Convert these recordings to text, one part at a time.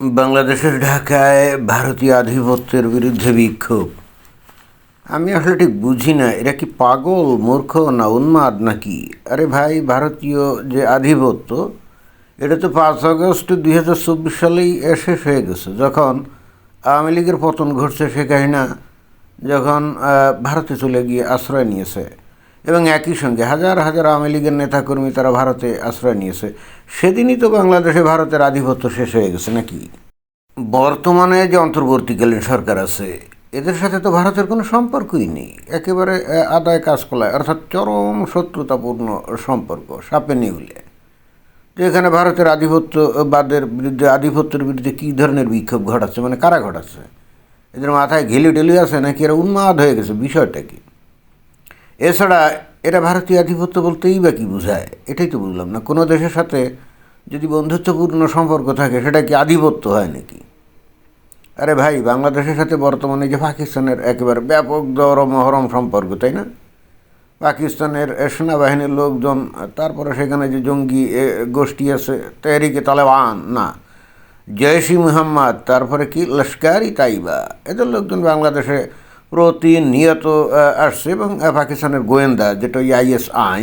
বাংলাদেশের ঢাকায় ভারতীয় আধিপত্যের বিরুদ্ধে বিক্ষোভ। আমি আসলে ঠিক বুঝি না এরা কি পাগল, মূর্খ না উন্মাদ নাকি? আরে ভাই, ভারতীয় যে আধিপত্য, এটা তো পাঁচ আগস্ট দুই হাজার চব্বিশ সালেই শেষ হয়ে গেছে। যখন আওয়ামী লীগের পতন ঘটছে সে কাহিনা, যখন ভারতে চলে গিয়ে আশ্রয় নিয়েছে। এবং একই সঙ্গে হাজার হাজার আওয়ামী লীগের নেতাকর্মী তারা ভারতে আশ্রয় নিয়েছে। সেদিনই তো বাংলাদেশে ভারতের আধিপত্য শেষ হয়ে গেছে নাকি? বর্তমানে যে অন্তর্বর্তীকালীন সরকার আছে, এদের সাথে তো ভারতের কোনো সম্পর্কই নেই। একেবারে আদায় কাজ কলায় অর্থাৎ চরম শত্রুতাপূর্ণ সম্পর্ক, সাপে নিউলে। তো এখানে ভারতের আধিপত্যবাদের বিরুদ্ধে, আধিপত্যের বিরুদ্ধে কী ধরনের বিক্ষোভ ঘটাচ্ছে মানে কারা ঘটাচ্ছে? এদের মাথায় ঘেলি ঢেলি আছে নাকি? এরা উন্মাদ হয়ে গেছে বিষয়টা কি এছাড়া এটা ভারতীয় আধিপত্য বলতেই বা কী বোঝায়? এটাই তো বুঝলাম না। কোনো দেশের সাথে যদি বন্ধুত্বপূর্ণ সম্পর্ক থাকে, সেটা কি আধিপত্য হয় নাকি? আরে ভাই, বাংলাদেশের সাথে বর্তমানে যে পাকিস্তানের একেবারে ব্যাপক দরম মহরম সম্পর্ক, তাই না? পাকিস্তানের সেনাবাহিনীর লোকজন, তারপরে সেখানে যে জঙ্গি গোষ্ঠী আছে, তেহরিকে তালেবান, না। জয়সি মুহাম্মদ, তারপরে কি, লস্কারি তাইবা। এদের লোকজন বাংলাদেশে প্রতিনিয়ত আসছে এবং পাকিস্তানের গোয়েন্দা যেটা আইএসআই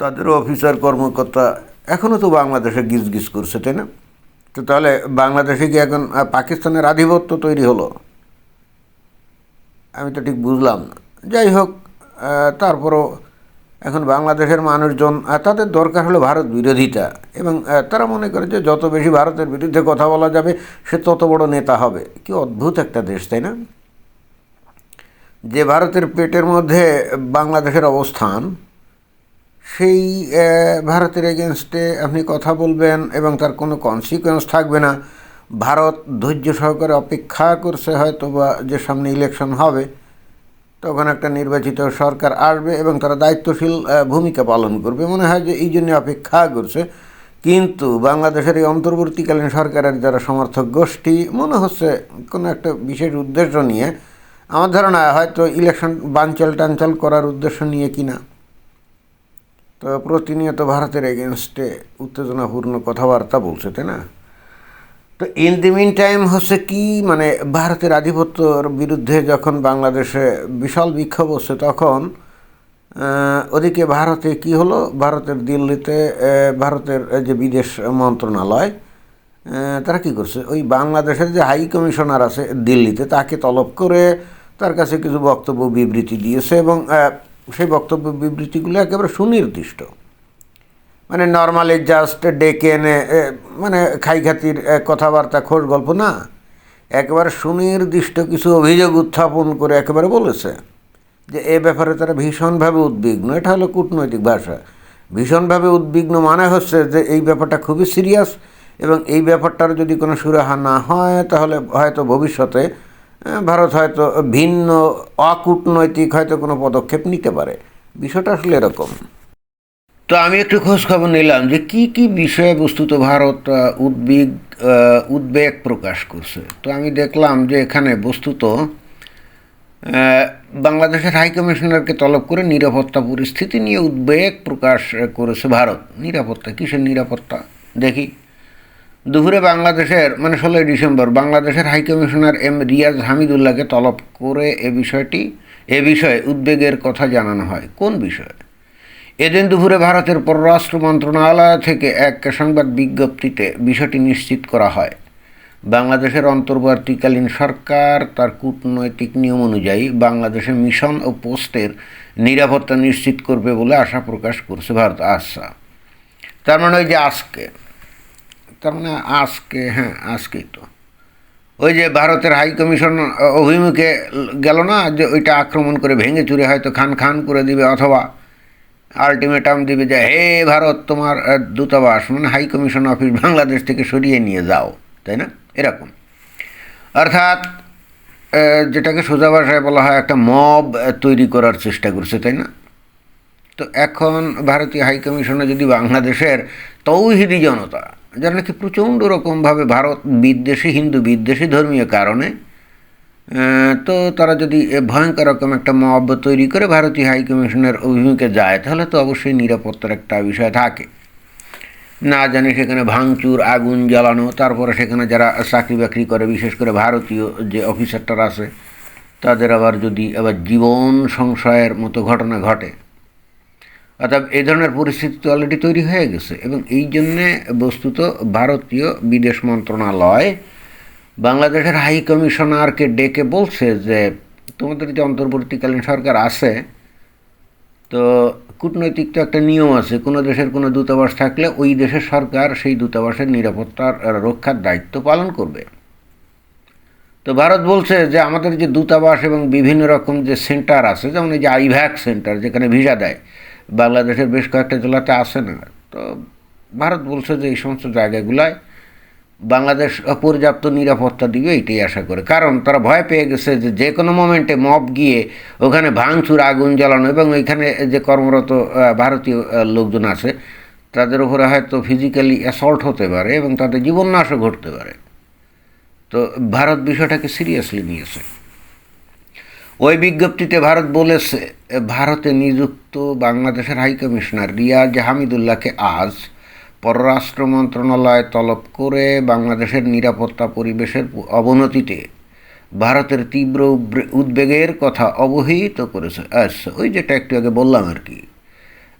তাদের অফিসার কর্মকর্তা এখনও তো বাংলাদেশে গিজ গিজ করছে, তাই না? তো তাহলে বাংলাদেশে কি এখন পাকিস্তানের আধিপত্য তৈরি হলো? আমি তো ঠিক বুঝলাম না। যাই হোক তারপরও এখন বাংলাদেশের মানুষজন তাদের দরকার হলো ভারত বিরোধিতা এবং তারা মনে করে যে যত বেশি ভারতের বিরুদ্ধে কথা বলা যাবে, সে তত বড় নেতা হবে। কি অদ্ভুত একটা দেশ, তাই না? যে ভারতের পেটের মধ্যে বাংলাদেশের অবস্থান, সেই ভারতের এগেনস্টে আপনি কথা বলবেন এবং তার কোনো কনসিকুয়েন্স থাকবে না। ভারত ধৈর্য সহকারে অপেক্ষা করছে হয়তো বা যে সামনে ইলেকশন হবে, তখন একটা নির্বাচিত সরকার আসবে এবং তারা দায়িত্বশীল ভূমিকা পালন করবে। মনে হয় যে এই জন্য অপেক্ষা করছে। কিন্তু বাংলাদেশের এই অন্তর্বর্তীকালীন সরকারের যারা সমর্থক গোষ্ঠী, মনে হচ্ছে কোনো একটা বিশেষ উদ্দেশ্য নিয়ে আমার ধারণা হয়তো ইলেকশন বানচাল টাঞ্চল করার উদ্দেশ্য নিয়ে কিনা। তো প্রতিনিয়ত ভারতের এগেনস্টে উত্তেজনাপূর্ণ কথাবার্তা বলছে, তাই না? তো ইন দি মিন টাইম হচ্ছে কি মানে ভারতের আধিপত্যর বিরুদ্ধে যখন বাংলাদেশে বিশাল বিক্ষোভ হচ্ছে তখন ওদিকে ভারতে কি হলো? ভারতের দিল্লিতে ভারতের যে বিদেশ মন্ত্রণালয় তারা কি করছে? ওই বাংলাদেশের যে হাই কমিশনার আছে দিল্লিতে, তাকে তলব করে তার কাছে কিছু বক্তব্য বিবৃতি দিয়েছে এবং সেই বক্তব্য বিবৃতিগুলো একেবারে সুনির্দিষ্ট। মানে নর্মালি জাস্ট ডেকে এনে মানে খাইখাতির কথাবার্তা খোঁজ গল্প, না। একেবারে সুনির্দিষ্ট কিছু অভিযোগ উত্থাপন করে একেবারে বলেছে যে এ ব্যাপারে তারা ভীষণভাবে উদ্বিগ্ন। এটা হলো কূটনৈতিক ভাষা। ভীষণভাবে উদ্বিগ্ন মানে হচ্ছে যে এই ব্যাপারটা খুবই সিরিয়াস এবং এই ব্যাপারটার যদি কোনো সুরাহা না হয়, তাহলে হয়তো ভবিষ্যতে ভারত হয়তো ভিন্ন, অকূটনৈতিক হয়তো কোনো পদক্ষেপ নিতে পারে। বিষয়টা আসলে এরকম। তো আমি একটু খোঁজ খবর নিলাম যে কি কি বিষয়ে বস্তুত ভারত উদ্বিগ উদ্বেগ প্রকাশ করছে। তো আমি দেখলাম যে এখানে বস্তুত বাংলাদেশের হাই কমিশনারকে তলব করে নিরাপত্তা পরিস্থিতি নিয়ে উদ্বেগ প্রকাশ করেছে ভারত। নিরাপত্তা, কিসের নিরাপত্তা? দেখি। দুপুরে বাংলাদেশের মানে ষোলোই ডিসেম্বর, বাংলাদেশের হাইকমিশনার এম রিয়াজ হামিদুল্লাহকে তলব করে এ বিষয়টি, এ বিষয়ে উদ্বেগের কথা জানানো হয়। কোন বিষয়ে? এদিন দুপুরে ভারতের পররাষ্ট্র মন্ত্রণালয় থেকে এক সংবাদ বিজ্ঞপ্তিতে বিষয়টি নিশ্চিত করা হয়। বাংলাদেশের অন্তর্বর্তীকালীন সরকার তার কূটনৈতিক নিয়ম অনুযায়ী বাংলাদেশের মিশন ও পোস্টের নিরাপত্তা নিশ্চিত করবে বলে আশা প্রকাশ করছে ভারত আচ্ছা। তার মানে ওই যে আজকে তার মানে আজকে হ্যাঁ আজকেই তো। ওই যে ভারতের হাই কমিশন অভিমুখে গেল না যে ওইটা আক্রমণ করে ভেঙে চুরে হয়তো খান খান করে দিবে অথবা আলটিমেটাম দিবে যে, হে ভারত, তোমার দূতাবাস মানে হাই কমিশন অফিস বাংলাদেশ থেকে সরিয়ে নিয়ে যাও। তাই না? এরকম। অর্থাৎ যেটাকে সোজা ভাষায় বলা হয় একটা মব তৈরি করার চেষ্টা করছে, তাই না? তো এখন ভারতীয় হাই কমিশনে যদি বাংলাদেশের তৌহিদি জনতা যারা নাকি প্রচণ্ড রকমভাবে ভারত বিদ্বেষী, হিন্দু বিদ্বেষী ধর্মীয় কারণে তো তারা যদি ভয়ঙ্কর রকম একটা মব তৈরি করে ভারতীয় হাই কমিশনের অভিমুখে যায়, তাহলে তো অবশ্যই নিরাপত্তার একটা বিষয় থাকে। না জানি সেখানে ভাঙচুর, আগুন জ্বালানো, তারপরে সেখানে যারা চাকরি বাকরি করে, বিশেষ করে ভারতীয় যে অফিসারটারা আছে, তাদের আবার যদি আবার জীবন সংশয়ের মতো ঘটনা ঘটে অর্থাৎ এই ধরনের পরিস্থিতি তো অলরেডি তৈরি হয়ে গেছে এবং এই জন্যে বস্তুত ভারতীয় বিদেশ মন্ত্রণালয় বাংলাদেশের হাই কমিশনারকে ডেকে বলছে যে, তোমাদের যে অন্তর্বর্তীকালীন সরকার আছে তো কূটনৈতিক তো একটা নিয়ম আছে, কোনো দেশের কোনো দূতাবাস থাকলে ওই দেশের সরকার সেই দূতাবাসের নিরাপত্তার রক্ষার দায়িত্ব পালন করবে। তো ভারত বলছে যে, আমাদের যে দূতাবাস এবং বিভিন্ন রকম যে সেন্টার আছে, যেমন এই যে আইভ্যাক সেন্টার, যেখানে ভিসা দেয় বাংলাদেশের বেশ কয়েকটা জেলাতে আসে না। তো ভারত বলছে যে এই সমস্ত জায়গাগুলায় বাংলাদেশ পর্যাপ্ত নিরাপত্তা দিবে এইটাই আশা করে। কারণ তারা ভয় পেয়ে গেছে যে যে কোনো মোমেন্টে মব গিয়ে ওখানে ভাঙচুর, আগুন জ্বালানো এবং ওইখানে যে কর্মরত ভারতীয় লোকজন আছে, তাদের উপরে হয়তো ফিজিক্যালি অ্যাসল্ট হতে পারে এবং তাদের জীবননাশও ঘটতে পারে। তো ভারত বিষয়টাকে সিরিয়াসলি নিয়েছে। ওই বিজ্ঞপ্তিতে ভারত বলেছে, ভারতে নিযুক্ত বাংলাদেশের হাইকমিশনার রিয়াজ হামিদুল্লাহকে আজ পররাষ্ট্র মন্ত্রণালয় তলব করে বাংলাদেশের নিরাপত্তা পরিবেশের অবনতিতে ভারতের তীব্র উদ্বেগের কথা অবহিত করেছে। আচ্ছা ওই যেটা একটু আগে বললাম আর কি,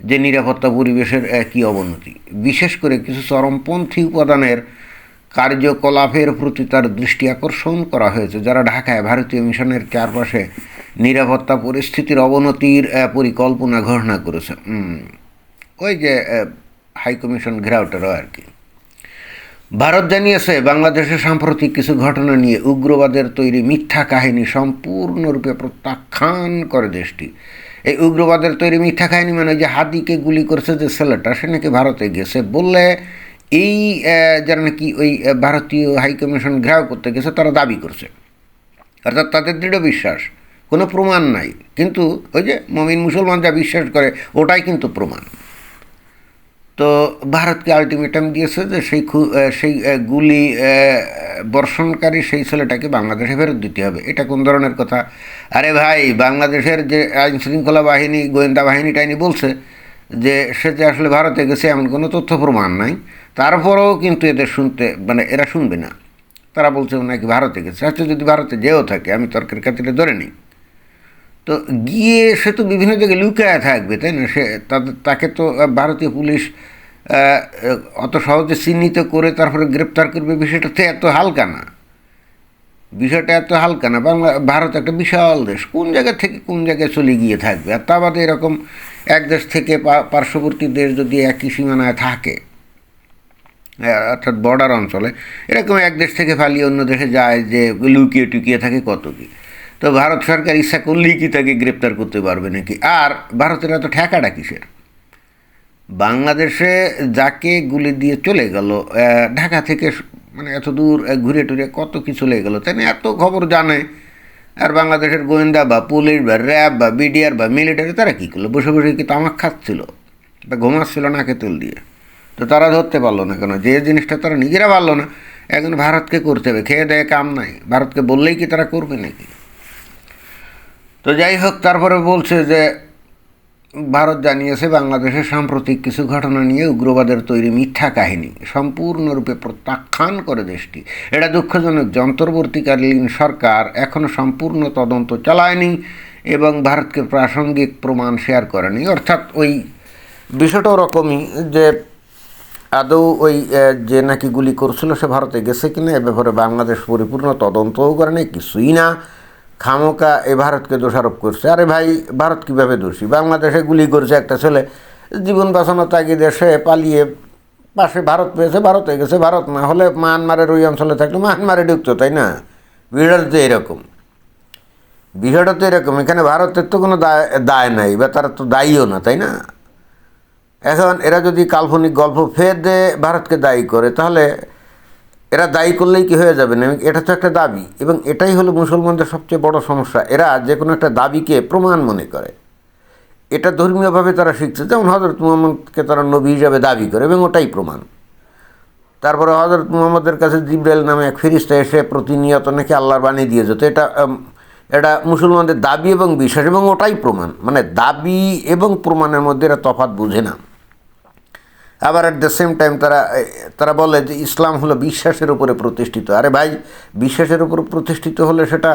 যে নিরাপত্তা পরিবেশের কী অবনতি। বিশেষ করে কিছু চরমপন্থী উপাদানের কার্যকলাপের প্রতি তার দৃষ্টি আকর্ষণ করা হয়েছে। যারা ঢাকায় ভারতীয় মিশনের চারপাশে নিরাপত্তা পরিস্থিতির অবনতির পরিকল্পনা ঘোষণা করেছে। ওই যে হাইকমিশন ঘেরাওটারও আর কি। ভারত জানিয়েছে বাংলাদেশের সাম্প্রতিক কিছু ঘটনা নিয়ে উগ্রবাদের তৈরি মিথ্যা কাহিনী সম্পূর্ণরূপে প্রত্যাখ্যান করে দেশটি। এই উগ্রবাদের তৈরি মিথ্যা কাহিনী মানে যে হাদিকে গুলি করেছে যে ছেলেটা, সে নাকি ভারতে গেছে বললে এই যারা নাকি ওই ভারতীয় হাইকমিশন ঘেরাও করতে গেছে, তারা দাবি করছে। অর্থাৎ তাদের দৃঢ় বিশ্বাস, কোনো প্রমাণ নাই। কিন্তু ওই যে মমিন মুসলমান যা বিশ্বাস করে, ওটাই কিন্তু প্রমাণ। তো ভারতকে আলটিমেটাম দিয়েছে যে সেই সেই গুলি বর্ষণকারী সেই ছেলেটাকে বাংলাদেশে ফেরত দিতে হবে। এটা কোন ধরনের কথা? আরে ভাই, বাংলাদেশের যে আইন শৃঙ্খলা বাহিনী, গোয়েন্দা বাহিনী টাইনি বলছে যে সে যে আসলে ভারতে গেছে এমন কোনো তথ্য প্রমাণ নাই। তারপরেও কিন্তু এদের শুনতে মানে এরা শুনবে না। তারা বলছে নাকি ভারতে গেছে। আচ্ছা যদি ভারতে যেও থাকে, আমি তর্কের খাতিরে ধরে নিই। তো গিয়ে সে তো বিভিন্ন জায়গায় লুকায় থাকবে, তাই না? সে তাদের তাকে তো ভারতীয় পুলিশ অত সহজে চিহ্নিত করে তারপরে গ্রেপ্তার করবে, বিষয়টা তো এত হালকা না। বিষয়টা এত হালকা না। বাংলা, ভারত একটা বিশাল দেশ। কোন জায়গা থেকে কোন জায়গায় চলে গিয়ে থাকবে? আর তা বাদে এরকম এক দেশ থেকে পার্শ্ববর্তী দেশ যদি একই সীমানায় থাকে অর্থাৎ বর্ডার অঞ্চলে, এরকম এক দেশ থেকে ফালিয়ে অন্য দেশে যায় যে লুকিয়ে টুকিয়ে থাকে কত কী। তো ভারত সরকার ইচ্ছা করলেই কি তাকে গ্রেপ্তার করতে পারবে নাকি? আর ভারতের এত ঠেকাটা কিসের? বাংলাদেশে যাকে গুলি দিয়ে চলে গেল ঢাকা থেকে মানে এত দূর ঘুরে টুরে কত কি চলে গেল তাই এত খবর জানে আর বাংলাদেশের গোয়েন্দা বা পুলিশ বা র্যাব বা বিডিআর বা মিলিটারি, তারা কী করল? বসে বসে কি তামাক খাচ্ছিল? বা ঘুমাচ্ছিল নাকে তুল দিয়ে। তো তারা ধরতে পারল না কেন? যে জিনিসটা তারা নিজেরা পারল না এখন ভারতকে করতে হবে। খেয়ে দেয় কাম নাই। ভারতকে বললেই কি তারা করবে নাকি? তো যাই হোক, তারপরে বলছে যে ভারত জানিয়েছে বাংলাদেশের সাম্প্রতিক কিছু ঘটনা নিয়ে উগ্রবাদের তৈরি মিথ্যা কাহিনী সম্পূর্ণরূপে প্রত্যাখ্যান করে দেশটি। এটা দুঃখজনক যন্ত্রবর্তীকালীন সরকার এখনও সম্পূর্ণ তদন্ত চালায়নি এবং ভারতকে প্রাসঙ্গিক প্রমাণ শেয়ার করেনি। অর্থাৎ ওই বিষয়টা ওরকমই যে আদৌ ওই যে নাকি গুলি করছিল সে ভারতে গেছে কিনা, এ ব্যাপারে বাংলাদেশ পরিপূর্ণ তদন্তও করেনি, কিছুই না। খামোকা এ ভারতকে দোষারোপ করছে। আরে ভাই, ভারত কীভাবে দোষী? বাংলাদেশে গুলি করছে একটা ছেলে। জীবন বাঁচানোর তাগি দেশে পালিয়ে পাশে ভারত পেয়েছে, ভারতে গেছে। ভারত না হলে মায়ানমারের ওই অঞ্চলে থাকলে মায়ানমারে ঢুকতো, তাই না? বিষয়টা তো এরকম। বিষয়টা তো এরকম। এখানে ভারতের তো কোনো দায় দায় নাই, বা তারা তো দায়ীও না, তাই না? এখন এরা যদি কাল্পনিক গল্প ফের ভারতকে দায়ী করে, তাহলে এরা দায়ী করলেই কি হয়ে যাবে? না এটা তো একটা দাবি। এবং এটাই হলো মুসলমানদের সবচেয়ে বড় সমস্যা। এরা যে কোনো একটা দাবিকে প্রমাণ মনে করে। এটা ধর্মীয়ভাবে তারা শিখছে। যেমন হজরত মুহম্মদকে তারা নবী হিসাবে দাবি করে, এবং ওটাই প্রমাণ। তারপরে হজরত মুহম্মদের কাছে জিব্রাইল নামে এক ফিরিস্তা এসে প্রতিনিয়ত নাকি আল্লাহর বাণী দিয়ে যেত। এটা এটা মুসলমানদের দাবি এবং বিশ্বাস, এবং ওটাই প্রমাণ। মানে দাবি এবং প্রমাণের মধ্যে এরা তফাৎ বুঝে না। আবার অ্যাট দ্য সেম টাইম তারা তারা বলে যে ইসলাম হলো বিশ্বাসের উপরে প্রতিষ্ঠিত। আরে ভাই, বিশ্বাসের উপর প্রতিষ্ঠিত হলে সেটা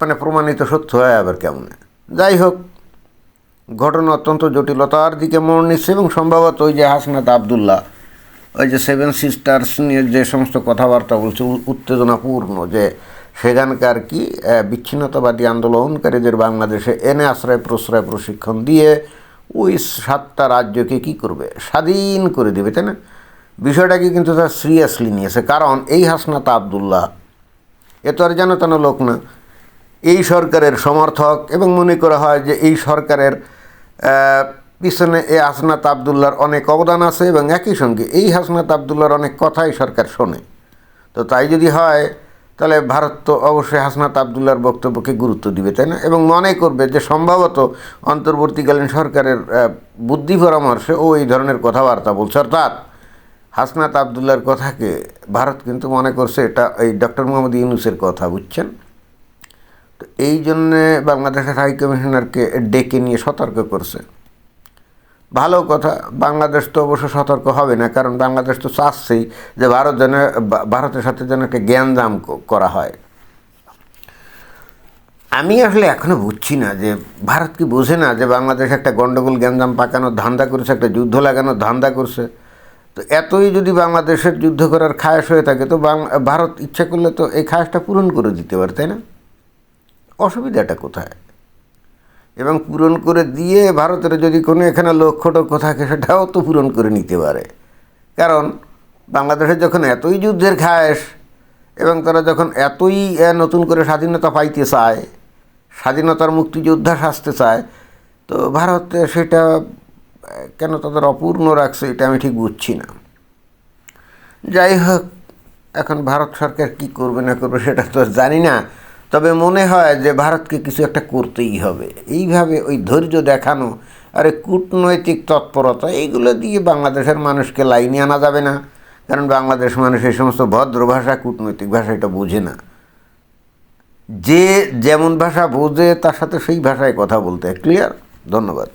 মানে প্রমাণিত সত্য হয় আবার কেমন? যাই হোক, ঘটনা অত্যন্ত জটিলতার দিকে মোড় নিচ্ছে এবং সম্ভবত ওই যে হাসনাত আবদুল্লাহ, ওই যে সেভেন সিস্টার্স নিয়ে যে সমস্ত কথাবার্তা বলছে উত্তেজনাপূর্ণ যে সেখানকার কি বিচ্ছিন্নতাবাদী আন্দোলনকারীদের বাংলাদেশে এনে আশ্রয় প্রশ্রয় প্রশিক্ষণ দিয়ে ওই সাতটা রাজ্যকে কি করবে? স্বাধীন করে দেবে, তাই না? বিষয়টাকে কিন্তু তার সিরিয়াসলি নিয়েছে। কারণ এই হাসনাত আবদুল্লাহ, এ তো আর যেন তেন লোক না। এই সরকারের সমর্থক এবং মনে করা হয় যে এই সরকারের পিছনে এই হাসনাত আবদুল্লার অনেক অবদান আছে এবং একই সঙ্গে এই হাসনাত আবদুল্লার অনেক কথাই সরকার শোনে। তো তাই যদি হয় তাহলে ভারত তো অবশ্যই হাসনাত আবদুল্লার বক্তব্যকে গুরুত্ব দিবে, তাই না? এবং মনে করবে যে সম্ভবত অন্তর্বর্তীকালীন সরকারের বুদ্ধি পরামর্শে ও এই ধরনের কথাবার্তা বলছে। অর্থাৎ হাসনাত আবদুল্লার কথাকে ভারত কিন্তু মনে করছে এটা এই ডক্টর মোহাম্মদ ইউনুসের কথা, বুঝছেন? তো এই জন্যে বাংলাদেশের হাই কমিশনারকে ডেকে নিয়ে সতর্ক করছে। ভালো কথা, বাংলাদেশ তো অবশ্য সতর্ক হবে না, কারণ বাংলাদেশ তো চাচ্ছেই যে ভারত যেন ভারতের সাথে যেন একটা জ্ঞানদাম করা হয়। আমি আসলে এখনও বুঝছি না যে ভারত কি বোঝে না যে বাংলাদেশ একটা গন্ডগোল, গ্যাঞ্জাম পাকানোর ধান্দা করছে, একটা যুদ্ধ লাগানোর ধান্দা করছে। তো এতই যদি বাংলাদেশের যুদ্ধ করার খায়াস হয়ে থাকে, তো ভারত ইচ্ছা করলে তো এই খায়াসটা পূরণ করে দিতে পারে, তাই না? অসুবিধাটা কোথায়? এবং পূরণ করে দিয়ে ভারতের যদি কোনো এখানে লক্ষ্য টক্ষ্য থাকে, সেটাও তো পূরণ করে নিতে পারে। কারণ বাংলাদেশের যখন এতই যুদ্ধের খায়েশ এবং তারা যখন এতই নতুন করে স্বাধীনতা পাইতে চায়, স্বাধীনতার মুক্তিযোদ্ধা সাজতে চায়, তো ভারত সেটা কেন তাদের অপূর্ণ রাখছে এটা আমি ঠিক বুঝছি না। যাই হোক, এখন ভারত সরকার কি করবে না করবে সেটা তো জানি না। তবে মনে হয় যে ভারতকে কিছু একটা করতেই হবে। এইভাবে ওই ধৈর্য দেখানো, আর কূটনৈতিক তৎপরতা এইগুলো দিয়ে বাংলাদেশের মানুষকে লাইনে আনা যাবে না। কারণ বাংলাদেশ মানুষ এই সমস্ত ভদ্র ভাষা, কূটনৈতিক ভাষা এটা বোঝে না। যে যেমন ভাষা বোঝে, তার সাথে সেই ভাষায় কথা বলতে ক্লিয়ার ধন্যবাদ।